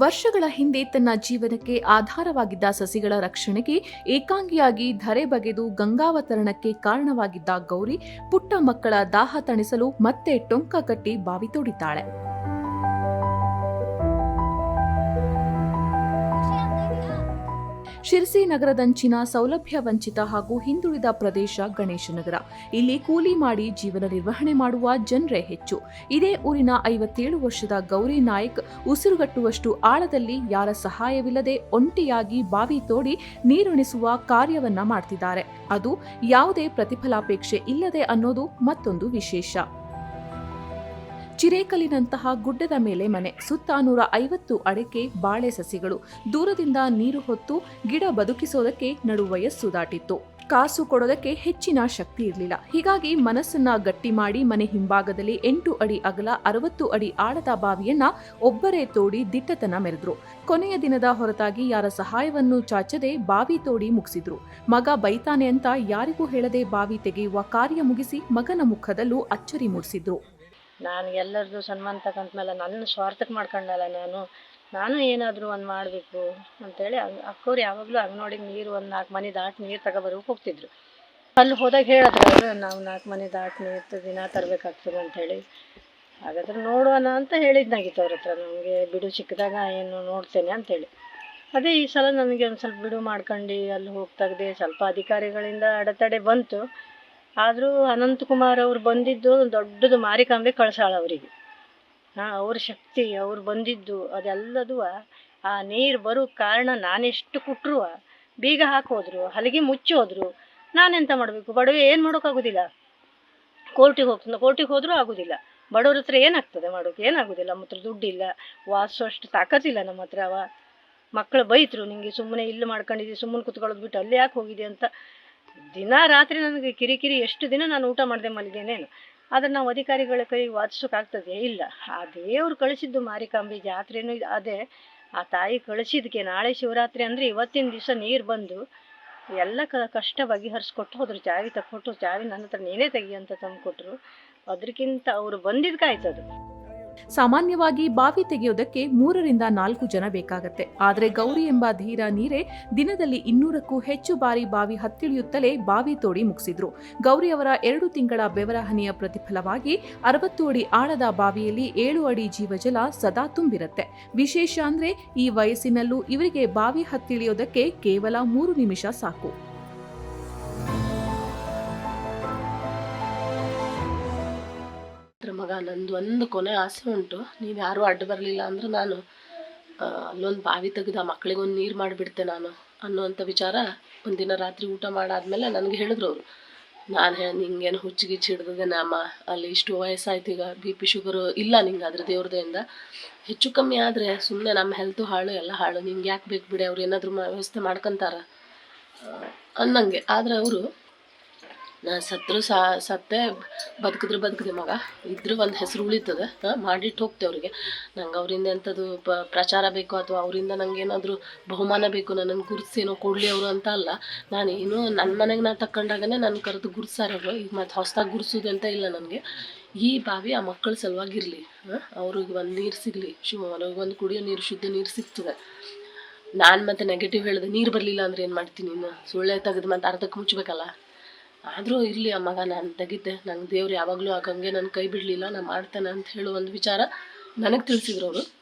ವರ್ಷಗಳ ಹಿಂದೆ ತನ್ನ ಜೀವನಕ್ಕೆ ಆಧಾರವಾಗಿದ್ದ ಸಸಿಗಳ ರಕ್ಷಣೆಗೆ ಏಕಾಂಗಿಯಾಗಿ ಧರೆ ಬಗೆದು ಗಂಗಾವತರಣಕ್ಕೆ ಕಾರಣವಾಗಿದ್ದ ಗೌರಿ ಪುಟ್ಟ ಮಕ್ಕಳ ದಾಹ ತಣಿಸಲು ಮತ್ತೆ ಟೊಂಕ ಕಟ್ಟಿ ಬಾವಿ ತೋಡಿದ್ದಾಳೆ. ಶಿರ್ಸಿ ನಗರದಂಚಿನ ಸೌಲಭ್ಯ ವಂಚಿತ ಹಾಗೂ ಹಿಂದುಳಿದ ಪ್ರದೇಶ ಗಣೇಶನಗರ. ಇಲ್ಲಿ ಕೂಲಿ ಮಾಡಿ ಜೀವನ ನಿರ್ವಹಣೆ ಮಾಡುವ ಜನರೇ ಹೆಚ್ಚು. ಇದೇ ಊರಿನ ಐವತ್ತೇಳು ವರ್ಷದ ಗೌರಿ ನಾಯಕ್ ಉಸಿರುಗಟ್ಟುವಷ್ಟು ಆಳದಲ್ಲಿ ಯಾರ ಸಹಾಯವಿಲ್ಲದೆ ಒಂಟಿಯಾಗಿ ಬಾವಿ ತೋಡಿ ನೀರುಣಿಸುವ ಕಾರ್ಯವನ್ನ ಮಾಡ್ತಿದ್ದಾರೆ. ಅದು ಯಾವುದೇ ಪ್ರತಿಫಲಾಪೇಕ್ಷೆ ಇಲ್ಲದೆ ಅನ್ನೋದು ಮತ್ತೊಂದು ವಿಶೇಷ. ಚಿರೇಕಲಿನಂತಹ ಗುಡ್ಡದ ಮೇಲೆ ಮನೆ. ಸುತ್ತ ನೂರ ಐವತ್ತು ಅಡಕೆ, ಬಾಳೆ ಸಸಿಗಳು. ದೂರದಿಂದ ನೀರು ಹೊತ್ತು ಗಿಡ ಬದುಕಿಸೋದಕ್ಕೆ ನಡು ವಯಸ್ಸು ದಾಟಿತ್ತು. ಕಾಸು ಕೊಡೋದಕ್ಕೆ ಹೆಚ್ಚಿನ ಶಕ್ತಿ ಇರಲಿಲ್ಲ. ಹೀಗಾಗಿ ಮನಸ್ಸನ್ನ ಗಟ್ಟಿ ಮಾಡಿ ಮನೆ ಹಿಂಭಾಗದಲ್ಲಿ ಎಂಟು ಅಡಿ ಅಗಲ, ಅರವತ್ತು ಅಡಿ ಆಳದ ಬಾವಿಯನ್ನ ಒಬ್ಬರೇ ತೋಡಿ ದಿಟ್ಟತನ ಮೆರೆದ್ರು. ಕೊನೆಯ ದಿನದ ಹೊರತಾಗಿ ಯಾರ ಸಹಾಯವನ್ನು ಚಾಚದೆ ಬಾವಿ ತೋಡಿ ಮುಗಿಸಿದ್ರು. ಮಗ ಬೈತಾನೆ ಅಂತ ಯಾರಿಗೂ ಹೇಳದೆ ಬಾವಿ ತೆಗೆಯುವ ಕಾರ್ಯ ಮುಗಿಸಿ ಮಗನ ಮುಖದಲ್ಲೂ ಅಚ್ಚರಿ ಮೂಡಿಸಿದ್ರು. ನಾನು ಎಲ್ಲರದು ಸನ್ಮಾನ ತಗೊಂಡ್ಮೇಲೆ ನನ್ನ ಸ್ವಾರ್ಥಕ್ಕೆ ಮಾಡ್ಕೊಂಡಲ್ಲ ನಾನು. ನಾನು ಏನಾದರೂ ಒಂದು ಮಾಡಬೇಕು ಅಂತೇಳಿ ಅಕ್ಕವ್ರು ಯಾವಾಗಲೂ ನೋಡಿ ನೀರು ಒಂದು ನಾಲ್ಕು ಮನೆ ದಾಟಿ ನೀರು ತಗೊಬರೋಕೆ ಹೋಗ್ತಿದ್ರು. ಅಲ್ಲಿ ಹೋದಾಗ ಹೇಳಿದ್ರು ನಾವು ನಾಲ್ಕು ಮನೆ ದಾಟಿ ನೀರು ದಿನ ತರಬೇಕಾಗ್ತದೆ ಅಂಥೇಳಿ ಹಾಗಾದ್ರೆ ನೋಡೋಣ ಅಂತ ಹೇಳಿದ್ನಾಗಿತ್ತು ಅವ್ರ ಹತ್ರ, ನಮಗೆ ಬಿಡು ಸಿಕ್ಕಿದಾಗ ಏನು ನೋಡ್ತೇನೆ ಅಂತೇಳಿ. ಅದೇ ಈ ಸಲ ನನಗೆ ಒಂದು ಸ್ವಲ್ಪ ಬಿಡು ಮಾಡ್ಕೊಂಡು ಅಲ್ಲಿ ಹೋಗ್ತಾಗದೆ ಸ್ವಲ್ಪ ಅಧಿಕಾರಿಗಳಿಂದ ಅಡೆತಡೆ ಬಂತು. ಆದರೂ ಅನಂತಕುಮಾರ್ ಅವ್ರು ಬಂದಿದ್ದು ದೊಡ್ಡದು ಮಾರಿಕಾಂಬೆ ಕಳ್ಸಾಳ ಅವರಿಗೆ. ಹಾಂ, ಅವ್ರ ಶಕ್ತಿ, ಅವ್ರು ಬಂದಿದ್ದು ಅದೆಲ್ಲದು ಆ ನೀರು ಬರೋ ಕಾರಣ ನಾನೆಷ್ಟು ಕೊಟ್ಟರು ಬೀಗ ಹಾಕೋದ್ರು, ಹಲಗೆ ಮುಚ್ಚೋದ್ರು, ನಾನೆಂತ ಮಾಡಬೇಕು? ಬಡವೆ ಏನು ಮಾಡೋಕ್ಕಾಗೋದಿಲ್ಲ ಕೋರ್ಟಿಗೆ ಹೋಗ್ತದೆ ಕೋರ್ಟಿಗೆ ಹೋದರೂ ಆಗೋದಿಲ್ಲ. ಬಡವ್ರ ಹತ್ರ ಏನಾಗ್ತದೆ ಮಾಡೋಕೆ? ಏನಾಗೋದಿಲ್ಲ. ನಮ್ಮ ಹತ್ರ ದುಡ್ಡಿಲ್ಲ. ಅಷ್ಟು ತಾಕತ್ತಿಲ್ಲ ನಮ್ಮ ಹತ್ರ ಅವ. ಮಕ್ಕಳು ಬೈತರು ನಿಮಗೆ ಸುಮ್ಮನೆ ಇಲ್ಲಿ ಮಾಡ್ಕೊಂಡಿದ್ದೀವಿ ಸುಮ್ಮನೆ ಕುತ್ಕೊಳ್ಳೋದು ಬಿಟ್ಟು ಅಲ್ಲಿ ಯಾಕೆ ಹೋಗಿದೆ ಅಂತ ದಿನ ರಾತ್ರಿ ನನಗೆ ಕಿರಿಕಿರಿ ಎಷ್ಟು ದಿನ ನಾನು ಊಟ ಮಾಡದೆ ಮಲಗೇನೇನು? ಆದರೆ ನಾವು ಅಧಿಕಾರಿಗಳ ಕೈ ವಾದಿಸೋಕ್ಕಾಗ್ತದೆ ಇಲ್ಲ, ಆ ದೇವ್ರು ಕಳಿಸಿದ್ದು ಮಾರಿಕಾಂಬಿ ಜಾತ್ರೆನೂ ಅದೇ, ಆ ತಾಯಿ ಕಳಿಸಿದ್ಕೆ ನಾಳೆ ಶಿವರಾತ್ರಿ ಅಂದರೆ ಇವತ್ತಿನ ದಿವಸ ನೀರು ಬಂದು ಎಲ್ಲ ಕ ಕಷ್ಟ ಬಗೆಹರಿಸ್ಕೊಟ್ಟು ಹೋದ್ರು ಚಾವಿ ತಕ್ಕೊಟ್ಟು ಚಾವಿ ನನ್ನ ಹತ್ರ ನೀನೇ ತೆಗಿ ಅಂತ ತಂದು ಕೊಟ್ಟರು ಅದಕ್ಕಿಂತ ಅವರು ಬಂದಿದ್ದಕ್ಕಾಯ್ತದು ಸಾಮಾನ್ಯವಾಗಿ ಬಾವಿ ತೆಗೆಯೋದಕ್ಕೆ ಮೂರರಿಂದ ನಾಲ್ಕು ಜನ ಬೇಕಾಗತ್ತೆ. ಆದರೆ ಗೌರಿ ಎಂಬ ಧೀರ ನೀರೆ ದಿನದಲ್ಲಿ ಇನ್ನೂರಕ್ಕೂ ಹೆಚ್ಚು ಬಾರಿ ಬಾವಿ ಹತ್ತಿಳಿಯುತ್ತಲೇ ಬಾವಿ ತೋಡಿ ಮುಗಿಸಿದ್ರು. ಗೌರಿ ಅವರ ಎರಡು ತಿಂಗಳ ಬೆವರ ಹನಿಯ ಪ್ರತಿಫಲವಾಗಿ ಅರವತ್ತು ಅಡಿ ಆಳದ ಬಾವಿಯಲ್ಲಿ ಏಳು ಅಡಿ ಜೀವಜಲ ಸದಾ ತುಂಬಿರುತ್ತೆ. ವಿಶೇಷ ಅಂದ್ರೆ ಈ ವಯಸ್ಸಿನಲ್ಲೂ ಇವರಿಗೆ ಬಾವಿ ಹತ್ತಿಳಿಯೋದಕ್ಕೆ ಕೇವಲ ಮೂರು ನಿಮಿಷ ಸಾಕು. ಮಗ ನಂದು ಒಂದು ಕೊನೆ ಆಸೆ ಉಂಟು. ನೀವು ಯಾರೂ ಅಡ್ಡ ಬರಲಿಲ್ಲ ಅಂದ್ರೆ ನಾನು ಅಲ್ಲೊಂದು ಬಾವಿ ತೆಗೆದ ಮಕ್ಕಳಿಗೊಂದು ನೀರು ಮಾಡಿಬಿಡ್ತೆ ನಾನು ಅನ್ನುವಂಥ ವಿಚಾರ ಒಂದಿನ ರಾತ್ರಿ ಊಟ ಮಾಡಾದ್ಮೇಲೆ ನನಗೆ ಹೇಳಿದ್ರು ಅವರು. ನಾನು ಹೇಳಿ ನಿಂಗೇನು ಗಿಚ್ಚು ಹಿಡಿದಿದೆ ನಮ್ಮ ಅಲ್ಲಿ ಇಷ್ಟು ವಯಸ್ಸಾಯ್ತು, ಈಗ ಬಿ ಪಿ ಶುಗರು ಇಲ್ಲ ನಿಂಗೆ ಅದ್ರ ದೇವ್ರದೆಯಿಂದ ಹೆಚ್ಚು ಕಮ್ಮಿ ಆದರೆ ಸುಮ್ಮನೆ ನಮ್ಮ ಹೆಲ್ತು ಹಾಳು, ಎಲ್ಲ ಹಾಳು. ನಿಂಗೆ ಯಾಕೆ ಬೇಕು ಬಿಡಿ? ಅವ್ರು ಏನಾದರೂ ವ್ಯವಸ್ಥೆ ಮಾಡ್ಕೊಂತಾರ. ಅನ್ನಂಗೆ. ಆದರೆ ಅವರು ನಾ ಸತ್ರು ಸಾ ಸತ್ತೆ ಬದುಕಿದ್ರೆ ಬದುಕಿದೆ ಮಗ. ಇದ್ರ ಒಂದು ಹೆಸರು ಉಳಿತದೆ. ಮಾಡಿಟ್ಟು ಹೋಗ್ತೆ ಅವ್ರಿಗೆ. ನಂಗೆ ಅವರಿಂದ ಎಂಥದ್ದು ಪ ಪ್ರಚಾರ ಬೇಕು ಅಥವಾ ಅವರಿಂದ ನನಗೆ ಏನಾದರೂ ಬಹುಮಾನ ಬೇಕು ನನ್ನನ್ನು ಗುರುತಿಸೇನೋ ಕೊಡಲಿ ಅವರು ಅಂತ ಅಲ್ಲ. ನಾನು ಏನು ನನ್ನ ಮನೆಗೆ ನಾ ತಕೊಂಡಾಗನೇ ನನ್ನ ಕರೆದು ಗುರುತಿಸ್ತಾರೆ ಅವರು. ಈಗ ಮತ್ತೆ ಹೊಸದಾಗಿ ಗುರ್ಸೋದು ಅಂತ ಇಲ್ಲ ನನಗೆ. ಈ ಬಾವಿ ಆ ಮಕ್ಕಳ ಸಲುವಾಗಿರಲಿ. ಅವ್ರಿಗೆ ಒಂದು ನೀರು ಸಿಗಲಿ. ಶಿವಮೊಗ್ಗ ಒಂದು ಕುಡಿಯೋ ನೀರು, ಶುದ್ಧ ನೀರು ಸಿಗ್ತದೆ. ನಾನು ಮತ್ತೆ ನೆಗೆಟಿವ್ ಹೇಳಿದೆ, ನೀರು ಬರಲಿಲ್ಲ ಅಂದ್ರೆ ಏನು ಮಾಡ್ತೀನಿ ಇನ್ನು? ಸುಳ್ಳೆ ತೆಗೆದು ಮತ್ತೆ ಅರ್ಧಕ್ಕೆ ಮುಚ್ಚಬೇಕಲ್ಲ ಆದರೂ ಇರಲಿ ಆ ಮಗ, ನಾನು ತೆಗಿದ್ದೆ. ನಂಗೆ ದೇವ್ರು ಯಾವಾಗಲೂ ಆಗಂಗೆ ನನ್ನ ಕೈ ಬಿಡಲಿಲ್ಲ ನಾನು ಮಾಡ್ತೇನೆ ಅಂತ ಹೇಳೋ ಒಂದು ವಿಚಾರ ನನಗೆ ತಿಳಿಸಿದ್ರು ಅವರು.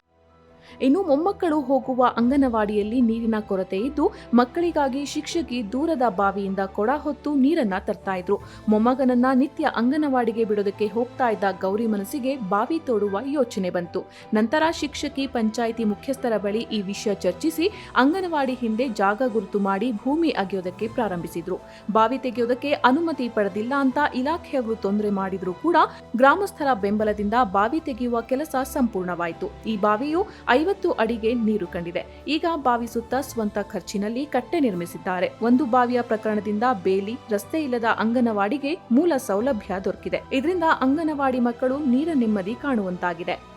ಇನ್ನು ಮೊಮ್ಮಕ್ಕಳು ಹೋಗುವ ಅಂಗನವಾಡಿಯಲ್ಲಿ ನೀರಿನ ಕೊರತೆ ಇದ್ದು, ಮಕ್ಕಳಿಗಾಗಿ ಶಿಕ್ಷಕಿ ದೂರದ ಬಾವಿಯಿಂದ ಕೊಡ ಹೊತ್ತು ನೀರನ್ನ ತರ್ತಾ ಇದ್ರು. ಮೊಮ್ಮಗನನ್ನ ನಿತ್ಯ ಅಂಗನವಾಡಿಗೆ ಬಿಡೋದಕ್ಕೆ ಹೋಗ್ತಾ ಇದ್ದ ಗೌರಿ ಮನಸ್ಸಿಗೆ ಬಾವಿ ತೋಡುವ ಯೋಚನೆ ಬಂತು. ನಂತರ ಶಿಕ್ಷಕಿ ಪಂಚಾಯಿತಿ ಮುಖ್ಯಸ್ಥರ ಬಳಿ ಈ ವಿಷಯ ಚರ್ಚಿಸಿ, ಅಂಗನವಾಡಿ ಹಿಂದೆ ಜಾಗ ಗುರುತು ಮಾಡಿ ಭೂಮಿ ಅಗೆಯೋದಕ್ಕೆ ಪ್ರಾರಂಭಿಸಿದ್ರು. ಬಾವಿ ತೆಗೆಯೋದಕ್ಕೆ ಅನುಮತಿ ಪಡೆದಿಲ್ಲ ಅಂತ ಇಲಾಖೆಯವರು ತೊಂದರೆ ಮಾಡಿದ್ರು ಕೂಡ, ಗ್ರಾಮಸ್ಥರ ಬೆಂಬಲದಿಂದ ಬಾವಿ ತೆಗೆಯುವ ಕೆಲಸ ಸಂಪೂರ್ಣವಾಯಿತು. ಈ ಬಾವಿಯು ಐವತ್ತು ಅಡಿಗೆ ನೀರು ಕಂಡಿದೆ. ಈಗ ಬಾವಿ ಸುತ್ತ ಸ್ವಂತ ಖರ್ಚಿನಲ್ಲಿ ಕಟ್ಟೆ ನಿರ್ಮಿಸಿದ್ದಾರೆ. ಒಂದು ಬಾವಿಯ ಪ್ರಕರಣದಿಂದ ಬೇಲಿ, ರಸ್ತೆ ಇಲ್ಲದ ಅಂಗನವಾಡಿಗೆ ಮೂಲ ಸೌಲಭ್ಯ ದೊರಕಿದೆ. ಇದರಿಂದ ಅಂಗನವಾಡಿ ಮಕ್ಕಳು ನೀರ ನೆಮ್ಮದಿ ಕಾಣುವಂತಾಗಿದೆ.